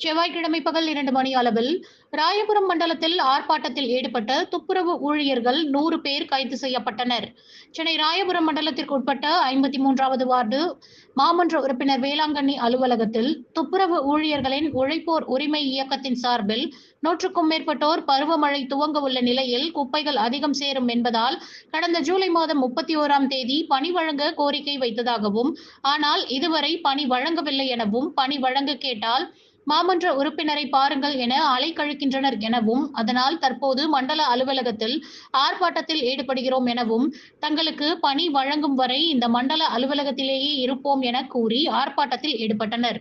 செவ்வாய்க்கிழமை பகல் இரண்டு மணி அளவில் ராயபுரம் மண்டலத்தில் ஆர்ப்பாட்டத்தில் ஈடுபட்ட துப்புரவு ஊழியர்கள் நூறு பேர் கைது செய்யப்பட்டனர். சென்னை ராயபுரம் மண்டலத்திற்கு உட்பட்ட ஐம்பத்தி மூன்றாவது வார்டு மாமன்ற உறுப்பினர் வேளாங்கண்ணி அலுவலகத்தில் துப்புரவு ஊழியர்களின் உழைப்போர் உரிமை இயக்கத்தின் சார்பில் நூற்றுக்கும் மேற்பட்டோர் பருவமழை துவங்க உள்ள நிலையில் குப்பைகள் அதிகம் சேரும் என்பதால் கடந்த ஜூலை மாதம் முப்பத்தி ஓராம் தேதி பணி வழங்க கோரிக்கை வைத்ததாகவும் ஆனால் இதுவரை பணி வழங்கவில்லை எனவும் பணி வழங்க கேட்டால் மாமன்ற உறுப்பினரை பாருங்கள் என அலைக்கழிக்கின்றனர் எனவும் அதனால் தற்போது மண்டல அலுவலகத்தில் ஆர்ப்பாட்டத்தில் ஈடுபடுகிறோம் எனவும் தங்களுக்கு பணி வழங்கும் வரை இந்த மண்டல அலுவலகத்திலேயே இருப்போம் என கூறி ஆர்ப்பாட்டத்தில் ஈடுபட்டனர்.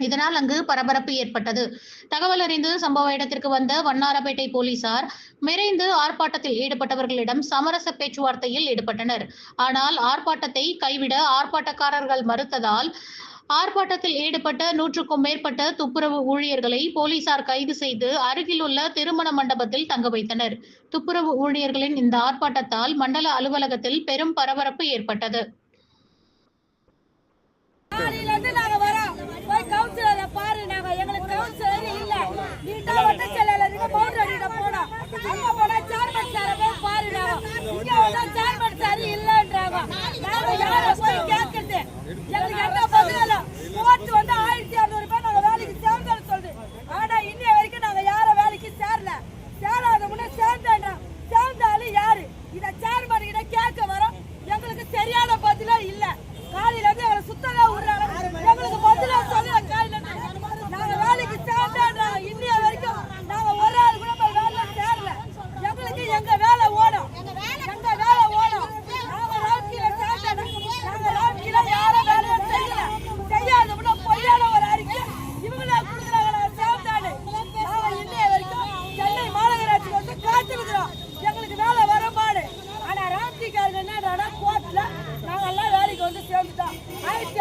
இதனால் அங்கு பரபரப்பு ஏற்பட்டது. தகவல் அறிந்து சம்பவ இடத்திற்கு வந்த வண்ணாரப்பேட்டை போலீசார் விரைந்து ஆர்ப்பாட்டத்தில் ஈடுபட்டவர்களிடம் சமரச பேச்சுவார்த்தையில் ஈடுபட்டனர். ஆனால் ஆர்ப்பாட்டத்தை கைவிட ஆர்ப்பாட்டக்காரர்கள் மறுத்ததால் ஆர்ப்பாட்டத்தில் ஈடுபட்ட நூற்றுக்கும் மேற்பட்ட துப்புரவு ஊழியர்களை போலீசார் கைது செய்து அருகிலுள்ள திருமண மண்டபத்தில் தங்க வைத்தனர். துப்புரவு ஊழியர்களின் இந்த ஆர்ப்பாட்டத்தால் மண்டல அலுவலகத்தில் பெரும் பரபரப்பு ஏற்பட்டது. இல்லன்றாங்க.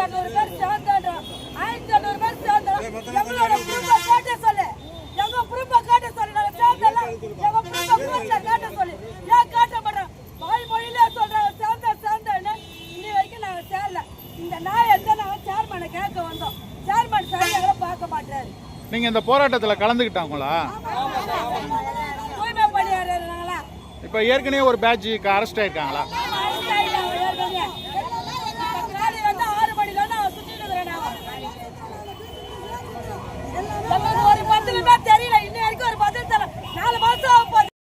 இரநூறு பேர் ஆயிரத்தி இரநூறு பேர் சேர்ந்தோம் எங்களோட காட்ட சொல்லு. எங்க குடும்ப காட்ட சொல்லு. நாங்க சேர்ந்தல. எங்க காட்ட சொல்லு. ஏன் காட்ட மாட்டோம் வாய் மொழியில சொல்றாங்க சேர்ந்த சேர்ந்தேன்னு இன்னி வரைக்கும் நாங்க சேரல. இந்த நாய் எந்த நாங்க சேர்மனை கேட்க வந்தோம். சேர்மன் சார் எங்களை பார்க்க மாட்டாரு நீங்க இந்த போராட்டத்துல கலந்துக்கிட்டாங்களா தூய்மை பணியாளர்களா இப்ப ஏற்கனவே ஒரு பேட்சுக்கு அரெஸ்ட் ஆயிருக்காங்களா?